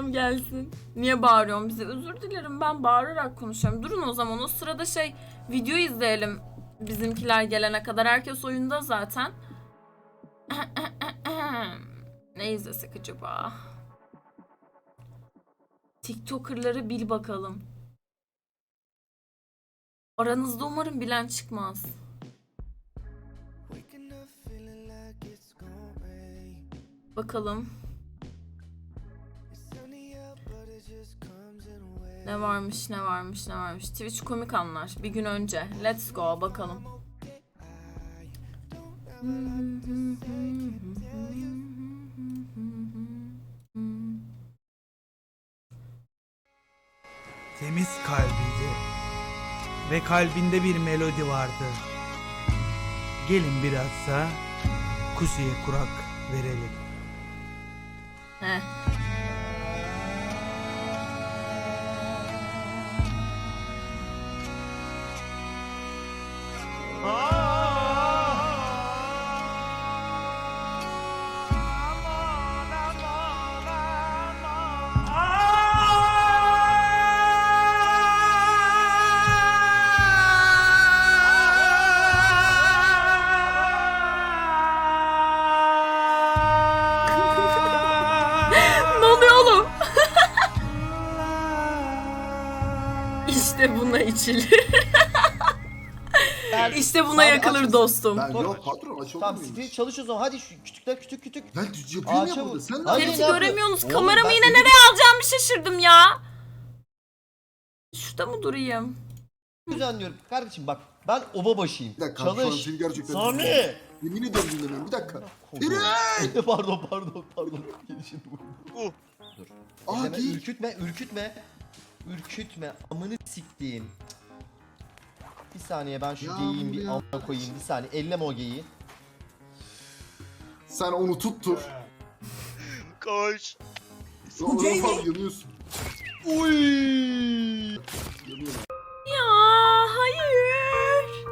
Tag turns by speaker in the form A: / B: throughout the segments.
A: Tamam gelsin. Niye bağırıyorsun bize? Özür dilerim ben bağırarak konuşuyorum. Durun o zaman o sırada şey video izleyelim. Bizimkiler gelene kadar. Herkes oyunda zaten. ne izlesek acaba? TikToker'ları bil bakalım. Aranızda umarım bilen çıkmaz. Bakalım. Ne varmış, ne varmış, ne varmış. Twitch komik anlar. Bir gün önce. Let's go bakalım.
B: Temiz kalbiydi ve kalbinde bir melodi vardı. Gelin birazsa kuzuya kurak verelim.
A: Heh. İşte buna içilir. işte buna
C: Abi
A: yakılır
C: açız.
A: dostum.
D: Ben
C: Dur.
D: yok patron aç olur
C: Tamam
D: muyum?
C: siktir çalış o zaman hadi şu küçükler küçük küçük.
D: Ben düz yapıyorum ya
C: Ağaça
D: burada.
C: vur.
D: Sen ne
C: ne yapıyor?
A: göremiyorsunuz.
C: Oğlum
A: Kameramı
C: ben
A: yine nereye alacağımı şaşırdım ya. Şurada mı durayım?
C: Düzenliyorum. Kardeşim bak ben oba başıyım.
D: Bir dakika şu an
C: Çalış.
D: seni gerçekten
C: Sami.
D: dinlemiyorum. Yemin ediyorum dinlemiyorum bir dakika. Ferit!
C: pardon pardon pardon. Gelişim bu.
E: Uh.
C: Dur.
D: Aa değil.
C: ürkütme ürkütme. Ürkütme. Amını siktiğim. Bir saniye ben şu
D: Ya
C: geyiğin bir
D: ya.
C: amına koyayım. Bir saniye elleme o geyiği.
D: Sen onu tuttur.
E: Koş.
D: Sonra falan yanıyorsun.
C: Uy.
D: Yanıyorum.
A: Ya hayır.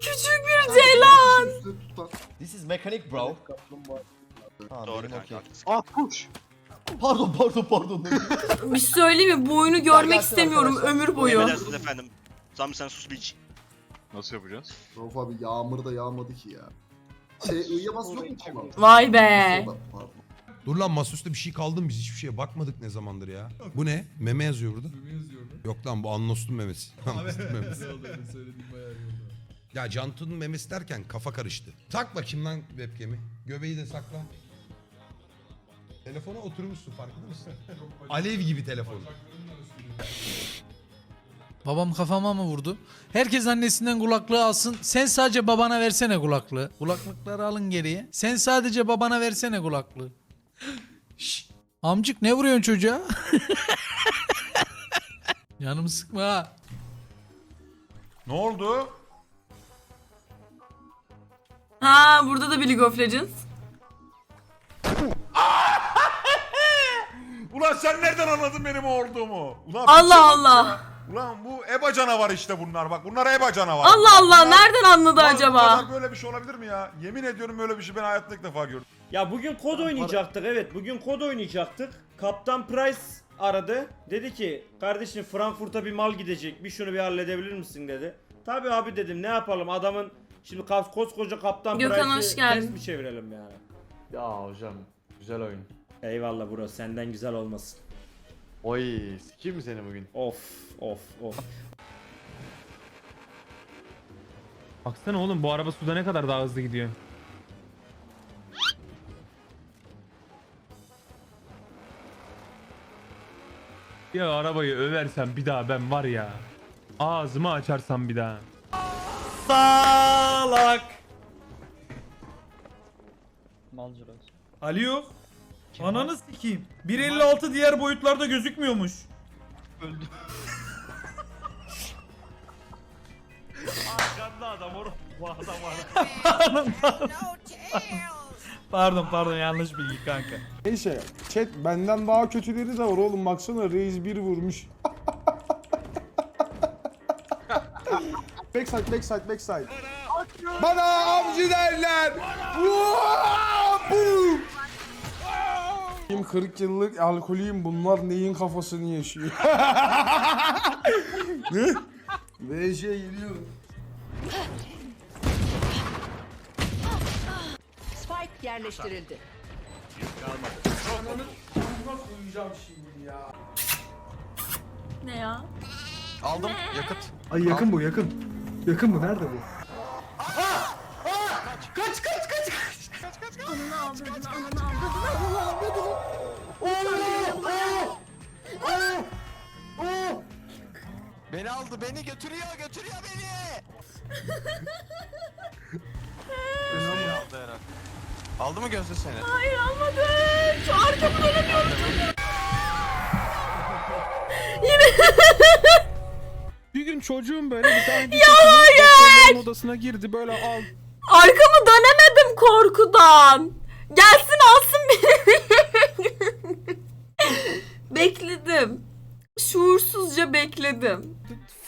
A: Küçük bir ceylan.
D: Üstüne.
C: This is mechanic bro. Tamam,
E: Doğru
C: benim
E: kanka.
C: okey.
F: Ah kuş.
C: Pardon pardon pardon.
A: Bir şey söyleyeyim mi? Bu oyunu görmek
C: gelsin
A: istemiyorum
C: arkadaşlar.
A: ömür boyu.
E: Emredersiniz efendim. Sami sen sus biç.
F: Nasıl yapacağız?
D: Rauf abi yağmur da yağmadı ki ya. Şey ı'ya bas yok mu tamam?
A: Vay be.
D: Pardon.
G: Dur lan masaüstü bir şey kaldı mı biz hiçbir şeye bakmadık ne zamandır ya. Bu ne? Meme yazıyor burada. Yok lan bu Anlos'un memesi. Anlos'un memesi. Ya Cantu'nun memesi derken kafa karıştı. Tak bakayım lan webcam'i. Göbeği de sakla. Telefona oturmuşsun farkında mısın? Alev gibi telefon.
H: Babam kafama mı vurdu? Herkes annesinden kulaklığı alsın. Sen sadece babana versene kulaklığı. Kulaklıkları alın geriye. Sen sadece babana versene kulaklığı. Şşş. Amcık ne vuruyorsun çocuğa? Yanımı sıkma ha.
I: Ne oldu?
A: Ha burada da bir League of Legends.
I: Ulan sen nereden anladın benim olduğumu? Ulan
A: Allah
I: şey
A: Allah.
I: ya. Ulan bu EBA canavar işte bunlar bak. Bunlar EBA canavar.
A: Allah Allah
I: Bunlar-
A: nereden anladı
I: Ulan bu
A: acaba?
I: kadar böyle bir şey olabilir mi ya? Yemin ediyorum böyle bir şey ben hayatımda ilk defa gördüm.
J: Ya bugün kod oynayacaktık evet bugün kod oynayacaktık. Kaptan Price aradı. Dedi ki kardeşim Frankfurt'a bir mal gidecek bir şunu bir halledebilir misin dedi. Tabi abi dedim ne yapalım adamın şimdi koskoca Kaptan
A: Gökhan, hoş
J: Price'ı
A: geldin.
J: ters mi çevirelim yani.
F: Ya hocam güzel oyun.
J: Eyvallah bro senden güzel olmasın.
F: Oy sikeyim mi seni bugün?
J: Of of of.
K: Baksana oğlum bu araba suda ne kadar daha hızlı gidiyor. Ya arabayı översem bir daha ben var ya. Ağzımı açarsam bir daha.
B: Salak. Ali yok. Ananı sikeyim. 1.56 diğer boyutlarda gözükmüyormuş.
I: Arkanda adam oğlum. Bu adam var.
B: Pardon pardon yanlış bilgi kanka.
L: Neyse chat benden daha kötüleri de var oğlum baksana Reis bir vurmuş. backside backside backside. Bana avcı derler. Vaa! Boom! Benim 40 yıllık alkolüyüm bunlar neyin kafasını yaşıyor? ne? VJ geliyorum.
M: Spike yerleştirildi.
L: Ananı nasıl uyuyacağım şimdi ya?
A: Ne ya?
F: Aldım yakıt.
L: Ay yakın bu yakın. Yakın bu nerede bu?
A: Ananı avradını, ananı avradını, ananı avradını.
F: Beni aldı beni götürüyor götürüyor beni. aldı herhalde. Aldı mı Gözde seni?
A: Hayır almadı. Şu arkamı dönemiyorum.
L: Bir gün çocuğum böyle bir tane
A: hayır!
L: odasına girdi böyle al.
A: Arkamı dönemedim korkudan. Gelsin alsın beni. Bekledim. Şuursuzca bekledim.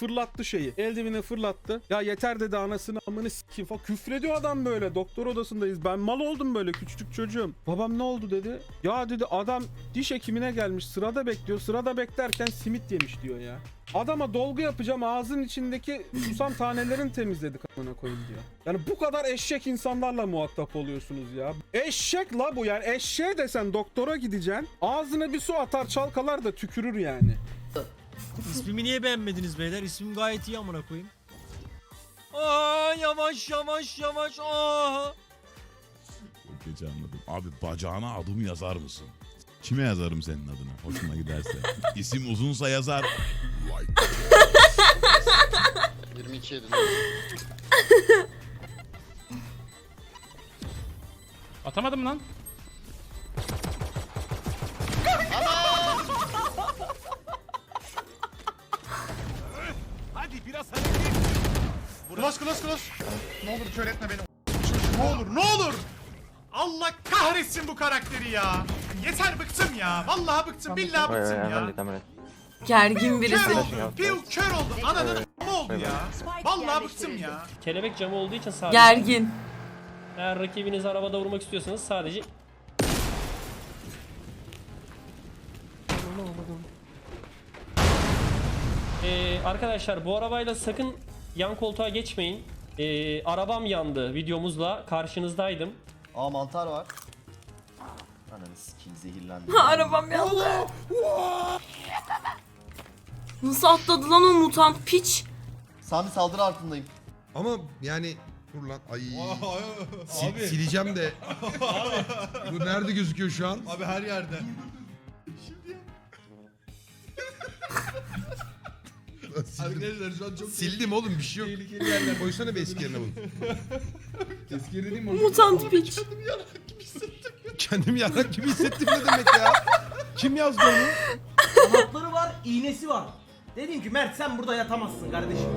L: Fırlattı şeyi. Eldiveni fırlattı. Ya yeter dedi anasını amını sikeyim falan. Küfrediyor adam böyle. Doktor odasındayız. Ben mal oldum böyle küçücük çocuğum. Babam ne oldu dedi. Ya dedi adam diş hekimine gelmiş. Sırada bekliyor. Sırada beklerken simit yemiş diyor ya. Adama dolgu yapacağım ağzının içindeki susam tanelerini temizledik amına koyayım diyor. Yani bu kadar eşek insanlarla muhatap oluyorsunuz ya. Eşek la bu yani eşeğe desen doktora gideceksin. Ağzına bir su atar çalkalar da tükürür yani.
B: İsmimi niye beğenmediniz beyler? İsmim gayet iyi amına koyayım. Aa yavaş yavaş yavaş aa.
I: Gece anladım. Abi bacağına adım yazar mısın? Kime yazarım senin adına? Hoşuna giderse. İsim uzunsa yazar. Vay.
F: 22 yedi.
K: Atamadım lan.
I: Kulaş kulaş kulaş. Ne olur kör etme beni. Ne olur ne olur. Allah kahretsin bu karakteri ya. Yeter bıktım ya. Vallahi bıktım. Billahi bıktım ya.
A: Gergin birisi.
I: Kör oldum. Piu kör oldum. Ananın mı oldu ya? Vallahi bıktım ya.
K: Kelebek camı olduğu için sadece
A: Gergin.
K: eğer rakibinizi arabada vurmak istiyorsanız sadece Ee, arkadaşlar bu arabayla sakın yan koltuğa geçmeyin. Ee, arabam yandı videomuzla karşınızdaydım.
C: Aa mantar var. Ananı sikeyim zehirlendim.
A: Arabam yandı. Nasıl atladı lan o mutant piç?
C: Sami saldırı altındayım.
G: Ama yani dur lan ay sil- sileceğim de. Bu nerede gözüküyor şu an?
B: Abi her yerde. Arkadaşlar şu an çok
G: Sildim oğlum bir şey yok.
B: tehlikeli yerler.
G: Koysana bir eski yerine bunu.
B: Eski yeri değil mi?
A: Mutant piç.
G: Kendimi yarak gibi hissettim ne demek ya? Kim yazdı onu?
B: Kanatları var, iğnesi var. Dedim ki Mert sen burada yatamazsın kardeşim.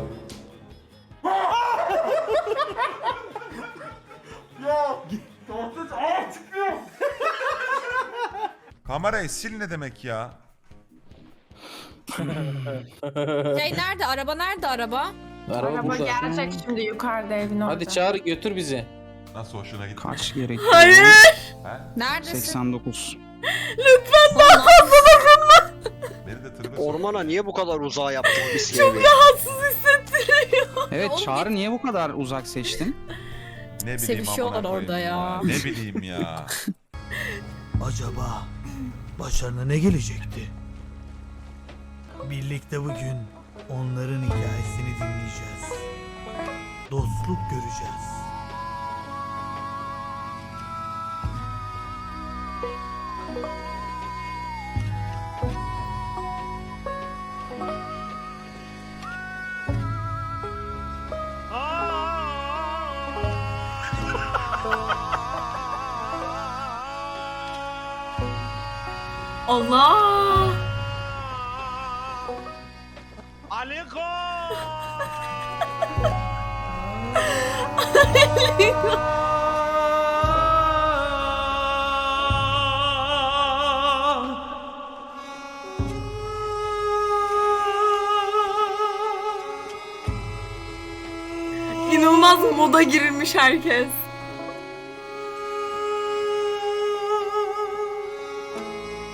I: Kamerayı sil ne demek ya?
M: Şey nerede? Araba nerede araba?
H: Araba
A: gelecek şimdi yukarıda evin orada.
H: Hadi çağır götür bizi.
I: Nasıl hoşuna gitti?
L: Kaç gerek?
A: Hayır.
M: Neredesin?
L: 89.
A: Lütfen daha fazla dokunma.
I: Beni de tırbe
E: Ormana niye bu kadar uzağa yaptık biz Çok
A: Rahatsız hissettiriyor.
L: Evet Çağrı niye bu kadar uzak seçtin?
I: Ne bileyim
M: Sevişiyorlar
I: amına koyayım
M: orada ya.
I: Ne bileyim ya.
B: Acaba başlarına ne gelecekti? Birlikte bugün onların hikayesini dinleyeceğiz. Dostluk göreceğiz.
A: Allah. İnanılmaz moda girilmiş herkes.